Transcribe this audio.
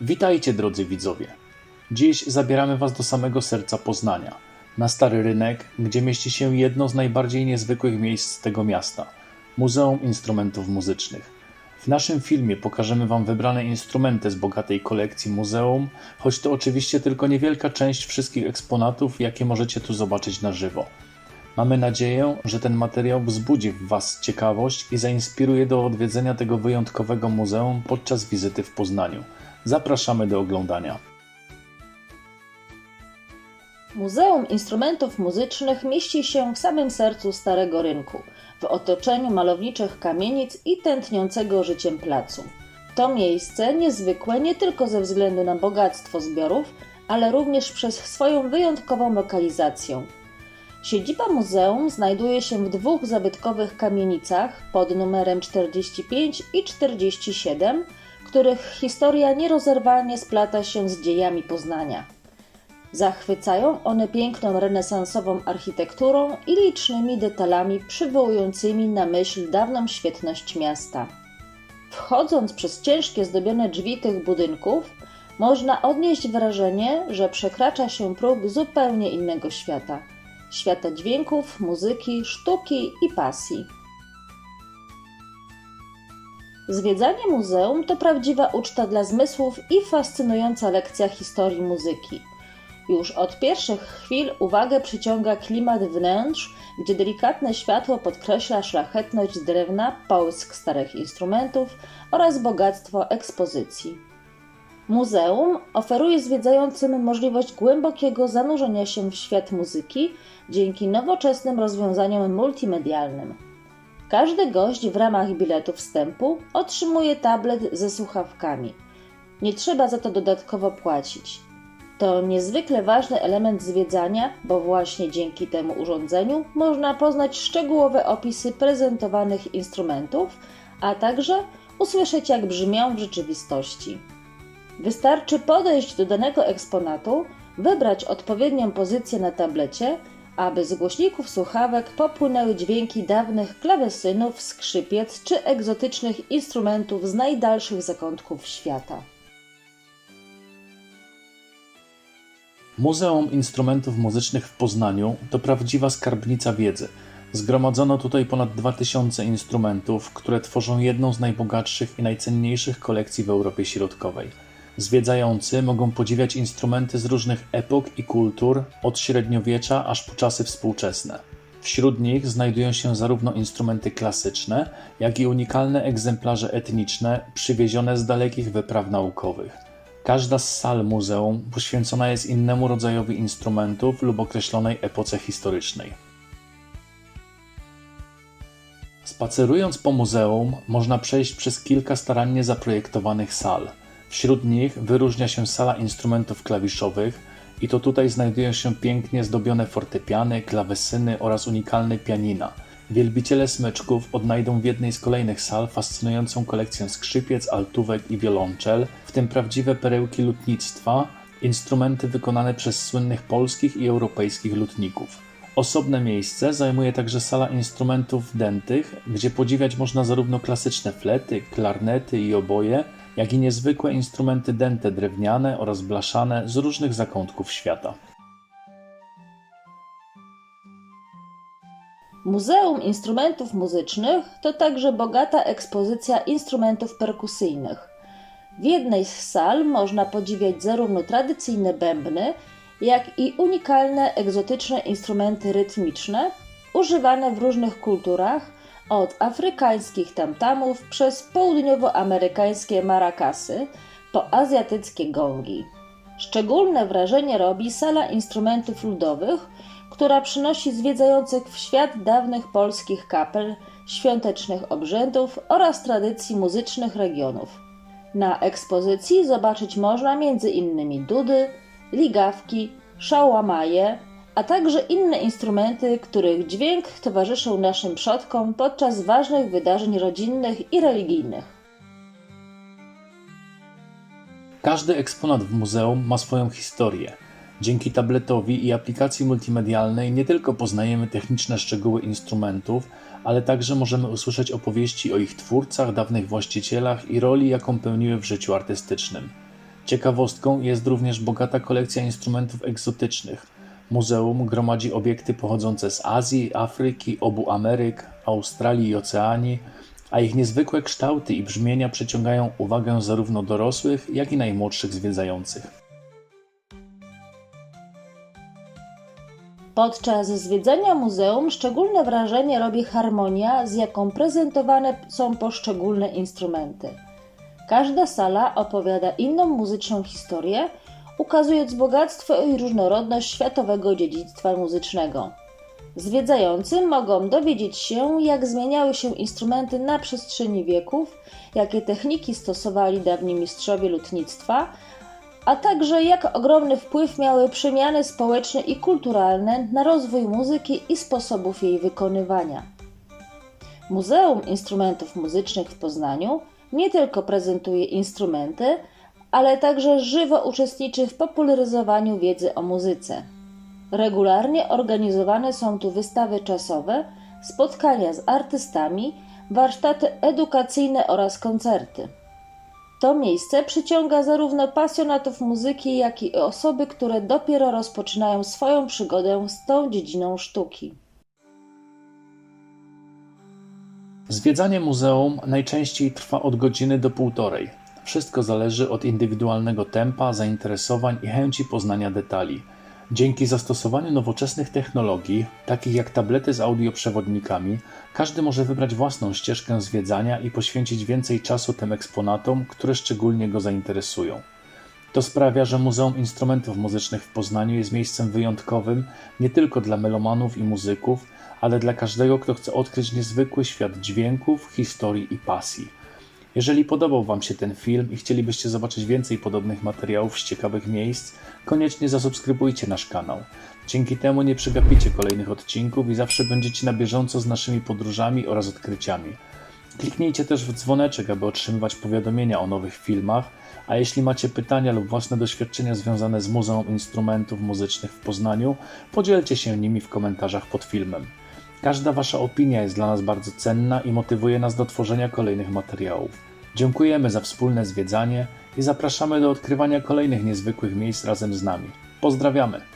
Witajcie drodzy widzowie. Dziś zabieramy Was do samego serca Poznania, na Stary Rynek, gdzie mieści się jedno z najbardziej niezwykłych miejsc tego miasta Muzeum Instrumentów Muzycznych. W naszym filmie pokażemy Wam wybrane instrumenty z bogatej kolekcji muzeum, choć to oczywiście tylko niewielka część wszystkich eksponatów, jakie możecie tu zobaczyć na żywo. Mamy nadzieję, że ten materiał wzbudzi w Was ciekawość i zainspiruje do odwiedzenia tego wyjątkowego muzeum podczas wizyty w Poznaniu. Zapraszamy do oglądania. Muzeum Instrumentów Muzycznych mieści się w samym sercu Starego Rynku, w otoczeniu malowniczych kamienic i tętniącego życiem placu. To miejsce niezwykłe nie tylko ze względu na bogactwo zbiorów, ale również przez swoją wyjątkową lokalizację. Siedziba muzeum znajduje się w dwóch zabytkowych kamienicach pod numerem 45 i 47, których historia nierozerwalnie splata się z dziejami Poznania. Zachwycają one piękną renesansową architekturą i licznymi detalami przywołującymi na myśl dawną świetność miasta. Wchodząc przez ciężkie zdobione drzwi tych budynków, można odnieść wrażenie, że przekracza się próg zupełnie innego świata świata dźwięków, muzyki, sztuki i pasji. Zwiedzanie muzeum to prawdziwa uczta dla zmysłów i fascynująca lekcja historii muzyki. Już od pierwszych chwil uwagę przyciąga klimat wnętrz, gdzie delikatne światło podkreśla szlachetność drewna, połysk starych instrumentów oraz bogactwo ekspozycji. Muzeum oferuje zwiedzającym możliwość głębokiego zanurzenia się w świat muzyki dzięki nowoczesnym rozwiązaniom multimedialnym. Każdy gość w ramach biletu wstępu otrzymuje tablet ze słuchawkami. Nie trzeba za to dodatkowo płacić. To niezwykle ważny element zwiedzania, bo właśnie dzięki temu urządzeniu można poznać szczegółowe opisy prezentowanych instrumentów, a także usłyszeć, jak brzmią w rzeczywistości. Wystarczy podejść do danego eksponatu, wybrać odpowiednią pozycję na tablecie, aby z głośników słuchawek popłynęły dźwięki dawnych klawesynów, skrzypiec czy egzotycznych instrumentów z najdalszych zakątków świata. Muzeum Instrumentów Muzycznych w Poznaniu to prawdziwa skarbnica wiedzy. Zgromadzono tutaj ponad 2000 instrumentów, które tworzą jedną z najbogatszych i najcenniejszych kolekcji w Europie Środkowej. Zwiedzający mogą podziwiać instrumenty z różnych epok i kultur, od średniowiecza aż po czasy współczesne. Wśród nich znajdują się zarówno instrumenty klasyczne, jak i unikalne egzemplarze etniczne przywiezione z dalekich wypraw naukowych. Każda z sal muzeum poświęcona jest innemu rodzajowi instrumentów lub określonej epoce historycznej. Spacerując po muzeum, można przejść przez kilka starannie zaprojektowanych sal. Wśród nich wyróżnia się sala instrumentów klawiszowych, i to tutaj znajdują się pięknie zdobione fortepiany, klawesyny oraz unikalne pianina. Wielbiciele smyczków odnajdą w jednej z kolejnych sal fascynującą kolekcję skrzypiec, altówek i wiolonczel, w tym prawdziwe perełki lutnictwa, instrumenty wykonane przez słynnych polskich i europejskich lutników. Osobne miejsce zajmuje także sala instrumentów dętych, gdzie podziwiać można zarówno klasyczne flety, klarnety i oboje, jak i niezwykłe instrumenty dęte drewniane oraz blaszane z różnych zakątków świata. Muzeum Instrumentów Muzycznych to także bogata ekspozycja instrumentów perkusyjnych. W jednej z sal można podziwiać zarówno tradycyjne bębny, jak i unikalne egzotyczne instrumenty rytmiczne, używane w różnych kulturach, od afrykańskich tamtamów przez południowoamerykańskie marakasy po azjatyckie gongi. Szczególne wrażenie robi sala instrumentów ludowych, która przynosi zwiedzających w świat dawnych polskich kapel, świątecznych obrzędów oraz tradycji muzycznych regionów. Na ekspozycji zobaczyć można m.in. dudy, ligawki, szałamaje, a także inne instrumenty, których dźwięk towarzyszył naszym przodkom podczas ważnych wydarzeń rodzinnych i religijnych. Każdy eksponat w muzeum ma swoją historię. Dzięki tabletowi i aplikacji multimedialnej nie tylko poznajemy techniczne szczegóły instrumentów, ale także możemy usłyszeć opowieści o ich twórcach, dawnych właścicielach i roli, jaką pełniły w życiu artystycznym. Ciekawostką jest również bogata kolekcja instrumentów egzotycznych. Muzeum gromadzi obiekty pochodzące z Azji, Afryki, obu Ameryk, Australii i Oceanii, a ich niezwykłe kształty i brzmienia przyciągają uwagę zarówno dorosłych, jak i najmłodszych zwiedzających. Podczas zwiedzania muzeum szczególne wrażenie robi harmonia, z jaką prezentowane są poszczególne instrumenty. Każda sala opowiada inną muzyczną historię, ukazując bogactwo i różnorodność światowego dziedzictwa muzycznego. Zwiedzający mogą dowiedzieć się, jak zmieniały się instrumenty na przestrzeni wieków, jakie techniki stosowali dawni mistrzowie lutnictwa, a także jak ogromny wpływ miały przemiany społeczne i kulturalne na rozwój muzyki i sposobów jej wykonywania. Muzeum Instrumentów Muzycznych w Poznaniu nie tylko prezentuje instrumenty, ale także żywo uczestniczy w popularyzowaniu wiedzy o muzyce. Regularnie organizowane są tu wystawy czasowe, spotkania z artystami, warsztaty edukacyjne oraz koncerty. To miejsce przyciąga zarówno pasjonatów muzyki, jak i osoby, które dopiero rozpoczynają swoją przygodę z tą dziedziną sztuki. Zwiedzanie muzeum najczęściej trwa od godziny do półtorej. Wszystko zależy od indywidualnego tempa, zainteresowań i chęci poznania detali. Dzięki zastosowaniu nowoczesnych technologii, takich jak tablety z audioprzewodnikami, każdy może wybrać własną ścieżkę zwiedzania i poświęcić więcej czasu tym eksponatom, które szczególnie go zainteresują. To sprawia, że Muzeum Instrumentów Muzycznych w Poznaniu jest miejscem wyjątkowym nie tylko dla melomanów i muzyków, ale dla każdego, kto chce odkryć niezwykły świat dźwięków, historii i pasji. Jeżeli podobał Wam się ten film i chcielibyście zobaczyć więcej podobnych materiałów z ciekawych miejsc, koniecznie zasubskrybujcie nasz kanał. Dzięki temu nie przegapicie kolejnych odcinków i zawsze będziecie na bieżąco z naszymi podróżami oraz odkryciami. Kliknijcie też w dzwoneczek, aby otrzymywać powiadomienia o nowych filmach, a jeśli macie pytania lub własne doświadczenia związane z Muzeum Instrumentów Muzycznych w Poznaniu, podzielcie się nimi w komentarzach pod filmem. Każda Wasza opinia jest dla nas bardzo cenna i motywuje nas do tworzenia kolejnych materiałów. Dziękujemy za wspólne zwiedzanie i zapraszamy do odkrywania kolejnych niezwykłych miejsc razem z nami. Pozdrawiamy!